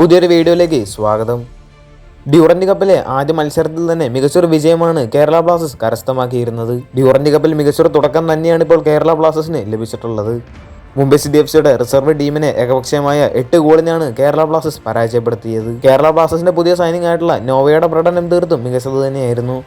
പുതിയൊരു വീഡിയോയിലേക്ക് സ്വാഗതം. ഡ്യൂറന്റ് കപ്പിലെ ആദ്യ മത്സരത്തിൽ തന്നെ മികച്ചൊരു വിജയമാണ് കേരള ബ്ലാസ്റ്റേഴ്സ് കരസ്ഥമാക്കിയിരുന്നത്. ഡ്യൂറന്റ് കപ്പിൽ മികച്ചൊരു തുടക്കം തന്നെയാണ് ഇപ്പോൾ കേരള ബ്ലാസ്റ്റേഴ്സിന് ലഭിച്ചിട്ടുള്ളത്. മുംബൈ സിറ്റി എഫ് സിയുടെ റിസർവ് ടീമിനെ ഏകപക്ഷീയമായ എട്ട് ഗോളിനാണ് കേരള ബ്ലാസ്റ്റേഴ്സ് പരാജയപ്പെടുത്തിയത്. കേരള ബ്ലാസ്റ്റേഴ്സിന്റെ പുതിയ സൈനിങ് ആയിട്ടുള്ള നോവയുടെ പ്രകടനം തീർത്തും മികച്ചത് തന്നെയായിരുന്നു.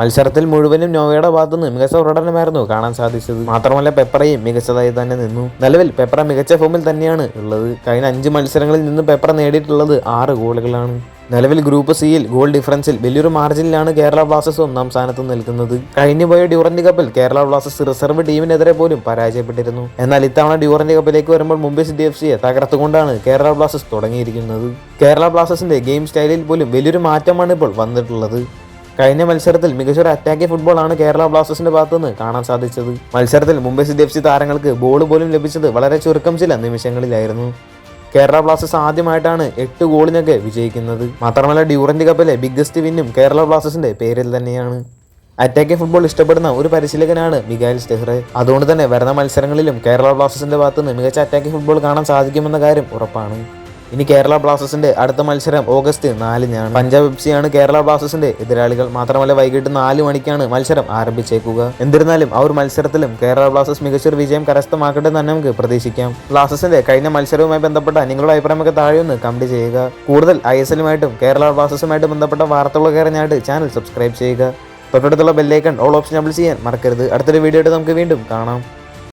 മത്സരത്തിൽ മുഴുവനും നോവയുടെ ഭാഗത്തുനിന്ന് മികച്ച പ്രകടനമായിരുന്നു കാണാൻ സാധിച്ചത്. മാത്രമല്ല പെപ്പറയും മികച്ചതായി തന്നെ നിന്നു. നിലവിൽ പെപ്പറ മികച്ച ഫോമിൽ തന്നെയാണ് ഉള്ളത്. കഴിഞ്ഞ അഞ്ച് മത്സരങ്ങളിൽ നിന്ന് പെപ്പറ നേടിയിട്ടുള്ളത് ആറ് ഗോളുകളാണ്. നിലവിൽ ഗ്രൂപ്പ് സിയിൽ ഗോൾ ഡിഫറൻസിൽ വലിയൊരു മാർജിനിലാണ് കേരള ബ്ലാസ്റ്റേഴ്സ് ഒന്നാം സ്ഥാനത്ത് നിൽക്കുന്നത്. കഴിഞ്ഞു പോയ ഡ്യൂറന്റ് കപ്പിൽ കേരള ബ്ലാസ്റ്റേഴ്സ് റിസർവ് ടീമിനെതിരെ പോലും പരാജയപ്പെട്ടിരുന്നു. എന്നാൽ ഇത്തവണ ഡ്യൂറന്റ് കപ്പിലേക്ക് വരുമ്പോൾ മുംബൈ സിറ്റി എഫ് സിയെ തകർത്തുകൊണ്ടാണ് കേരള ബ്ലാസ്റ്റേഴ്സ് തുടങ്ങിയിരിക്കുന്നത്. കേരള ബ്ലാസ്റ്റേഴ്സിന്റെ ഗെയിം സ്റ്റൈലിൽ പോലും വലിയൊരു മാറ്റമാണ് ഇപ്പോൾ വന്നിട്ടുള്ളത്. കഴിഞ്ഞ മത്സരത്തിൽ മികച്ചൊരു അറ്റാക്കി ഫുട്ബോളാണ് കേരള ബ്ലാസ്റ്റേഴ്സിന്റെ ഭാഗത്തുനിന്ന് കാണാൻ സാധിച്ചത്. മത്സരത്തിൽ മുംബൈ സിറ്റി എഫ് സി താരങ്ങൾക്ക് ബോൾ പോലും ലഭിച്ചത് വളരെ ചുരുക്കം ചില നിമിഷങ്ങളിലായിരുന്നു. കേരള ബ്ലാസ്റ്റേഴ്സ് ആദ്യമായിട്ടാണ് എട്ട് ഗോളിനൊക്കെ വിജയിക്കുന്നത്. മാത്രമല്ല ഡ്യൂറന്റ് കപ്പിലെ ബിഗ്ഗസ്റ്റ് വിന്നും കേരള ബ്ലാസ്റ്റേഴ്സിന്റെ പേരിൽ തന്നെയാണ്. അറ്റാക്കിംഗ് ഫുട്ബോൾ ഇഷ്ടപ്പെടുന്ന ഒരു പരിശീലകനാണ് മിഗായൽ സ്റ്റെഹ്റെ. അതുകൊണ്ട് തന്നെ വരുന്ന മത്സരങ്ങളിലും കേരള ബ്ലാസ്റ്റേഴ്സിന്റെ ഭാഗത്തുനിന്ന് മികച്ച അറ്റാക്കിംഗ് ഫുട്ബോൾ കാണാൻ സാധിക്കുമെന്ന കാര്യം ഉറപ്പാണ്. ഇനി കേരള ബ്ലാസ്റ്റേഴ്സിന്റെ അടുത്ത മത്സരം ഓഗസ്റ്റ് നാലിനാണ്. പഞ്ചാബ് എഫ് സിയാണ് കേരള ബ്ലാസ്റ്റേഴ്സിന്റെ എതിരാളികൾ. മാത്രമല്ല വൈകിട്ട് നാല് മണിക്കാണ് മത്സരം ആരംഭിച്ചേക്കുക. എന്നിരുന്നാലും ആ ഒരു മത്സരത്തിലും കേരള ബ്ലാസ്റ്റേഴ്സ് മികച്ചൊരു വിജയം കരസ്ഥമാക്കട്ടെ തന്നെ നമുക്ക് പ്രതീക്ഷിക്കാം. ബ്ലാസ്റ്റേഴ്സിന്റെ കഴിഞ്ഞ മത്സരവുമായി ബന്ധപ്പെട്ട നിങ്ങളുടെ അഭിപ്രായമൊക്കെ താഴെ ഒന്ന് കമന്റ് ചെയ്യുക. കൂടുതൽ ഐ എസ് എല്ലുമായിട്ടും കേരള ബ്ലാസ്റ്റേഴ്സുമായിട്ട് ബന്ധപ്പെട്ട വാർത്തകളൊക്കെ അറിഞ്ഞായിട്ട് ചാനൽ സബ്സ്ക്രൈബ് ചെയ്യുക. തൊട്ടടുത്തുള്ള ബെല്ലൈക്കൺ ഓൾ ഓപ്ഷൻ അബിൾ ചെയ്യാൻ മറക്കരുത്. അടുത്തൊരു വീഡിയോ ആയിട്ട് നമുക്ക് വീണ്ടും കാണാം.